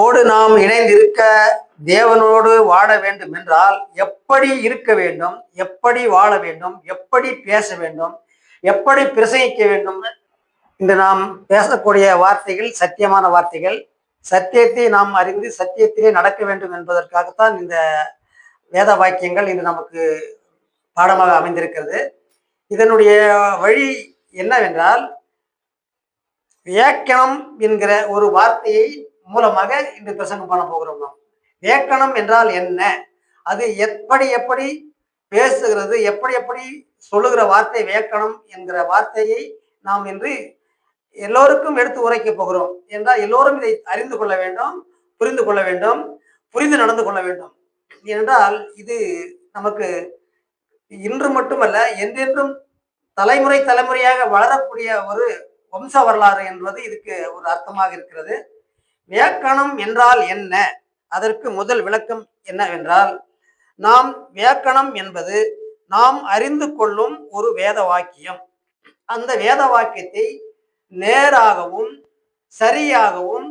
ஓடு நாம் இணைந்திருக்க தேவனோடு வாழ வேண்டும் என்றால் எப்படி இருக்க வேண்டும் எப்படி வாழ வேண்டும் எப்படி பேச வேண்டும் எப்படி பிரசங்கிக்க வேண்டும்? இன்று நாம் பேசக்கூடிய வார்த்தைகள் சத்தியமான வார்த்தைகள். சத்தியத்தை நாம் அறிந்து சத்தியத்திலே நடக்க வேண்டும் என்பதற்காகத்தான் இந்த வேத வாக்கியங்கள் இன்று நமக்கு பாடமாக அமைந்திருக்கிறது. இதனுடைய வழி என்னவென்றால் இயக்கணம் என்கிற ஒரு வார்த்தையை மூலமாக இன்று பிரசங்கம் பண்ண போகிறோம் நாம். வியக்கணம் என்றால் என்ன? அது எப்படி எப்படி பேசுகிறது எப்படி எப்படி சொல்லுகிற வார்த்தை வியக்கணம் என்கிற வார்த்தையை நாம் இன்று எல்லோருக்கும் எடுத்து உரைக்க போகிறோம். என்றால் எல்லோரும் இதை அறிந்து கொள்ள வேண்டும் புரிந்து கொள்ள வேண்டும் புரிந்து நடந்து கொள்ள வேண்டும். என்றால் இது நமக்கு இன்று மட்டுமல்ல என்றென்றும் தலைமுறை தலைமுறையாக வளரக்கூடிய ஒரு வம்ச வரலாறு என்பது இதுக்கு ஒரு அர்த்தமாக இருக்கிறது. வியாக்கணம் என்றால் என்ன? அதற்கு முதல் விளக்கம் என்னவென்றால் நாம் வியாக்கணம் என்பது நாம் அறிந்து கொள்ளும் ஒரு வேத வாக்கியம். அந்த வேத வாக்கியத்தை நேராகவும் சரியாகவும்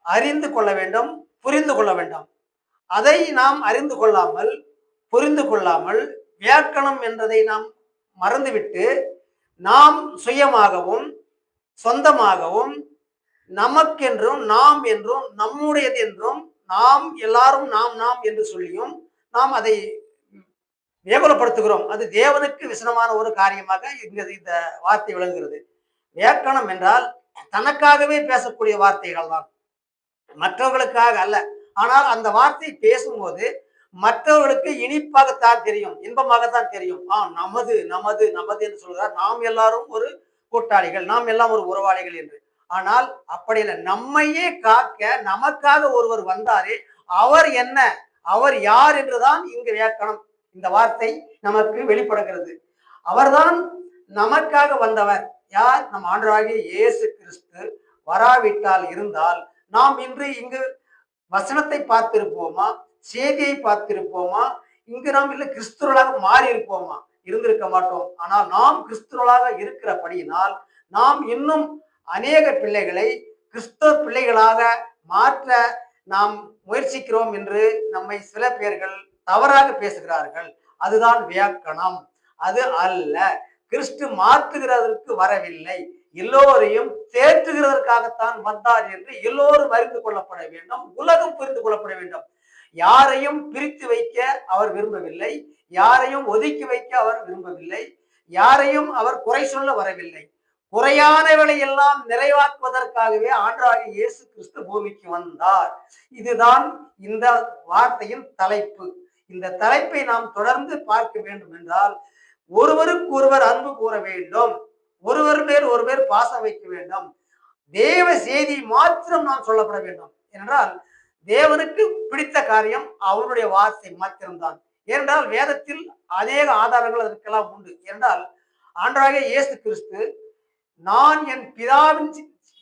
அறிந்து கொள்ள வேண்டும் புரிந்து கொள்ள வேண்டும். அதை நாம் அறிந்து கொள்ளாமல் புரிந்து கொள்ளாமல் வியாக்கணம் என்றதை நாம் மறந்துவிட்டு நாம் சுயமாகவும் சொந்தமாகவும் நமக்கென்றும் நாம் என்றும் நம்முடையது என்றும் நாம் எல்லாரும் நாம் நாம் என்று சொல்லியும் நாம் அதை வேகுலப்படுத்துகிறோம் அது தேவனுக்கு விசனமான ஒரு காரியமாக இங்கு இந்த வார்த்தை விளங்குகிறது. வேக்கணம் என்றால் தனக்காகவே பேசக்கூடிய வார்த்தைகள் தான். மற்றவர்களுக்காக அல்ல. ஆனால் அந்த வார்த்தை பேசும்போது மற்றவர்களுக்கு இனிப்பாகத்தான் தெரியும் இன்பமாகத்தான் தெரியும். ஆ நமது நமது நமது என்று சொல்கிறார். நாம் எல்லாரும் ஒரு கூட்டாளிகள் நாம் எல்லாம் ஒரு உறவாளிகள் என்று. ஆனால் அப்படி இல்லை. நம்மையே காக்க நமக்காக ஒருவர் வந்தாரே அவர் என்ன அவர் யார் என்றுதான் இங்கு வியாக்கணம் இந்த வார்த்தை நமக்கு வெளிப்படுகிறது. அவர்தான் நமக்காக வந்தவர். யார்? நம் ஆண்டராகிய இயேசு கிறிஸ்து. வராவிட்டால் இருந்தால் நாம் இன்று இங்கு வசனத்தை பார்த்திருப்போமா? செய்தியை பார்த்திருப்போமா? இங்கு நாம் இல்லை கிறிஸ்துவர்களாக மாறி இருப்போமா இருந்திருக்க மாட்டோம். ஆனால் நாம் கிறிஸ்துவர்களாக இருக்கிறபடியினால் நாம் இன்னும் அநேக பிள்ளைகளை கிறிஸ்தவ பிள்ளைகளாக மாற்ற நாம் முயற்சிக்கிறோம் என்று நம்மை சில பேர்கள் தவறாக பேசுகிறார்கள். அதுதான் வியாக்கணம். அது அல்ல. கிறிஸ்து மாற்றுகிறதற்கு வரவில்லை. எல்லோரையும் தேற்றுகிறதற்காகத்தான் வந்தார் என்று எல்லோரும் அறிந்து கொள்ளப்பட வேண்டும். உலகம் புரிந்து கொள்ளப்பட வேண்டும். யாரையும் பிரித்து வைக்க அவர் விரும்பவில்லை. யாரையும் ஒதுக்கி வைக்க அவர் விரும்பவில்லை. யாரையும் அவர் குறை சொல்ல வரவில்லை. குறையானவளை எல்லாம் நிறைவாக்குவதற்காகவே ஆண்டராக இயேசு கிறிஸ்து பூமிக்கு வந்தார். இதுதான் இந்த வார்த்தையின் தலைப்பு. இந்த தலைப்பை நாம் தொடர்ந்து பார்க்க வேண்டும் என்றால் ஒருவருக்கு ஒருவர் அன்பு கூற வேண்டும். ஒருவர் மேல் ஒருவர் பாசம் வைக்க வேண்டும். தேவ செய்தி மாத்திரம் நாம் சொல்லப்பட வேண்டும். என்றால் தேவனுக்கு பிடித்த காரியம் அவருடைய வார்த்தை மாத்திரம்தான். ஏனென்றால் வேதத்தில் அநேக ஆதாரங்கள் அதற்கெல்லாம் உண்டு. என்றால் ஆண்டாக இயேசு கிறிஸ்து நான் என் பிதாவின்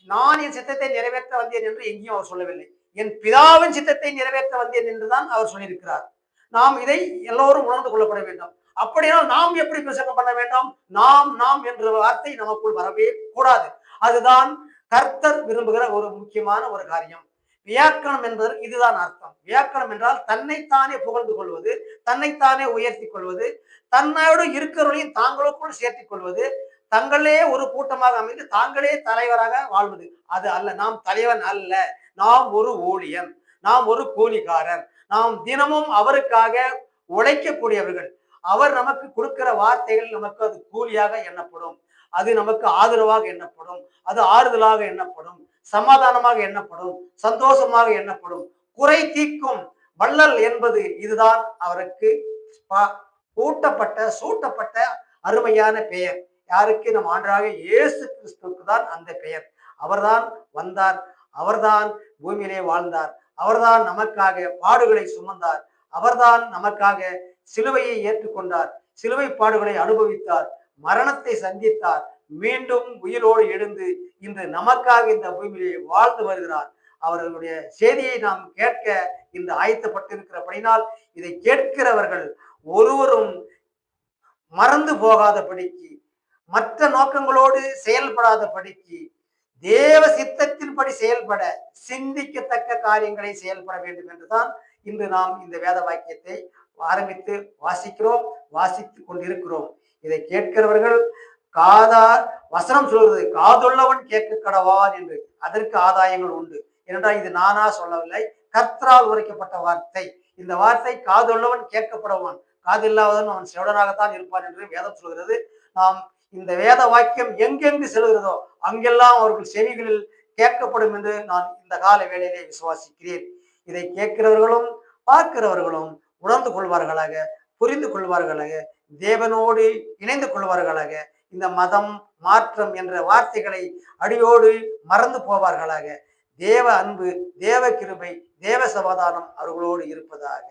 நான் என் சித்தத்தை நிறைவேற்ற வந்தேன் என்று எங்கேயும் அவர் சொல்லவில்லை. என் பிதாவின் சித்தத்தை நிறைவேற்ற வந்தேன் என்றுதான் அவர் சொல்லியிருக்கிறார். நாம் இதை எல்லோரும் உணர்ந்து கொள்ளப்பட வேண்டும். அப்படியானால் நாம் எப்படி பிரசங்கம் பண்ண வேண்டும்? நாம் நாம் என்ற வார்த்தை நமக்குள் வரவே கூடாது. அதுதான் கர்த்தர் விரும்புகிற ஒரு முக்கியமான ஒரு காரியம். வியாக்கணம் என்பது இதுதான் அர்த்தம். வியாக்கணம் என்றால் தன்னைத்தானே புகழ்ந்து கொள்வது தன்னைத்தானே உயர்த்தி கொள்வது தன்னோடு இருக்கிறவர்களையும் தாங்களுக்குள் சேர்த்திக் கொள்வது தங்களே ஒரு கூட்டமாக அமைந்து தாங்களே தலைவராக வாழ்வது. அது அல்ல நாம் தலைவன் அல்ல. நாம் ஒரு ஊழியன் நாம் ஒரு கூலிக்காரர் நாம் தினமும் அவருக்காக உழைக்கக்கூடியவர்கள். அவர் நமக்கு கொடுக்கிற வார்த்தைகள் நமக்கு அது கூலியாக எண்ணப்படும். அது நமக்கு ஆதரவாக எண்ணப்படும். அது ஆறுதலாக எண்ணப்படும். சமாதானமாக எண்ணப்படும். சந்தோஷமாக எண்ணப்படும். குறை தீர்க்கும் வள்ளல் என்பது இதுதான் அவருக்கு கூட்டப்பட்ட சூட்டப்பட்ட அருமையான பெயர். யாருக்கு நம் ஆண்டராக இயேசு கிறிஸ்துவுக்கு தான் அந்த பெயர். அவர்தான் வந்தார். அவர்தான் பூமியிலே வாழ்ந்தார். அவர்தான் நமக்காக பாடுகளை சுமந்தார். அவர்தான் நமக்காக சிலுவையை ஏற்றுக்கொண்டார். சிலுவை பாடுகளை அனுபவித்தார். மரணத்தை சந்தித்தார். மீண்டும் உயிரோடு எழுந்து இன்று நமக்காக இந்த பூமியிலே வாழ்ந்து வருகிறார். அவர்களுடைய செய்தியை நாம் கேட்க இந்த ஆயத்தப்பட்டிருக்கிறபடினால் இதை கேட்கிறவர்கள் ஒருவரும் மறந்து போகாதபடிக்கு மற்ற நோக்கங்களோடு செயல்படாதபடிக்கு தேவ சித்தத்தின்படி செயல்பட சிந்திக்கத்தக்க காரியங்களை செயல்பட வேண்டும் என்றுதான் இன்று நாம் இந்த வேத வாக்கியத்தை ஆரம்பித்து வாசிக்கிறோம் வாசித்து கொண்டிருக்கிறோம். இதை கேட்கிறவர்கள் காதார் வசனம் சொல்வது காதுள்ளவன் கேட்க கடவான் என்று. அதற்கு ஆதாயங்கள் உண்டு. ஏனென்றால் இது நானா சொல்லவில்லை கர்த்தரால் உரைக்கப்பட்ட வார்த்தை. இந்த வார்த்தை காதுள்ளவன் கேட்கப்படுவான். காது இல்லாதவன் அவன் செவடனாகத்தான் இருப்பான் என்று வேதம் சொல்கிறது. நாம் இந்த வேத வாக்கியம் எங்கெங்கு செல்கிறதோ அங்கெல்லாம் அவர்கள் செவிகளில் கேட்கப்படும் என்று நான் இந்த கால வேளையிலே விசுவாசிக்கிறேன். இதை கேட்கிறவர்களும் பார்க்கிறவர்களும் உணர்ந்து கொள்வார்களாக புரிந்து கொள்வார்களாக தேவனோடு இணைந்து கொள்வார்களாக இந்த மதம் மாற்றம் என்ற வார்த்தைகளை அடியோடு மறந்து போவார்களாக. தேவ அன்பு தேவ கிருபை தேவ சமாதானம் அவர்களோடு இருப்பதாக.